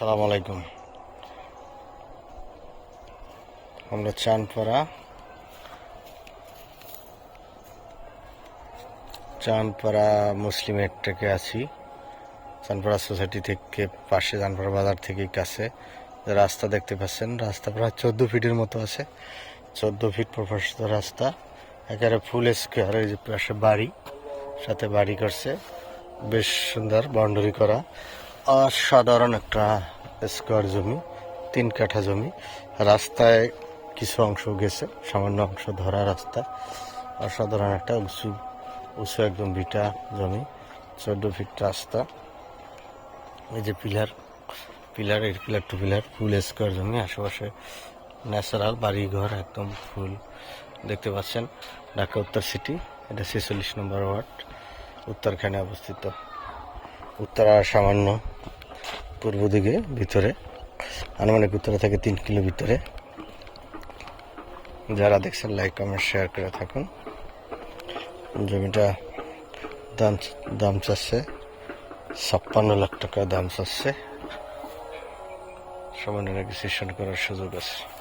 সালাম আলাইকুম। আমরা চানপাড়া চানপাড়া মুসলিম থেকে আছি। চানপাড়া সোসাইটি থেকে পাশে চানপাড়া বাজার থেকে কাছে। রাস্তা দেখতে পাচ্ছেন, রাস্তা প্রায় চোদ্দ ফিটের মতো আছে। চোদ্দ ফিট প্রশস্ত রাস্তা। একেবারে ফুল স্কোয়ার এই যে পাশে বাড়ি, সাথে বাড়ি করছে। বেশ সুন্দর বাউন্ডারি করা। অসাধারণ একটা স্কোয়ার জমি, তিন কাঠা জমি। রাস্তায় কিছু অংশ গেছে, সামান্য অংশ ধরা রাস্তা। অসাধারণ একটা উঁচু উঁচু একদম বিটা জমি, চোদ্দ ফিট রাস্তা। এই যে পিলার পিলার এর pillar to pillar full square জমি, আশেপাশে ন্যাচারাল বাড়ি ঘর একদম ফুল দেখতে পাচ্ছেন, ঢাকা উত্তর সিটি এটা ছেচল্লিশ নম্বর ওয়ার্ড উত্তরখানে অবস্থিত। উত্তরা সামান্য পূর্ব দিকে, ভিতরে, আনুমানিক উত্তরা থেকে তিন কিলো ভিতরে। যারা দেখছেন লাইক কমেন্ট শেয়ার করে থাকুন। জমিটা দাম দাম চাচ্ছে ছাপ্পান্ন লাখ টাকা, দাম চাচ্ছে। সামান্য রেজিস্ট্রেশন করার সুযোগ আছে।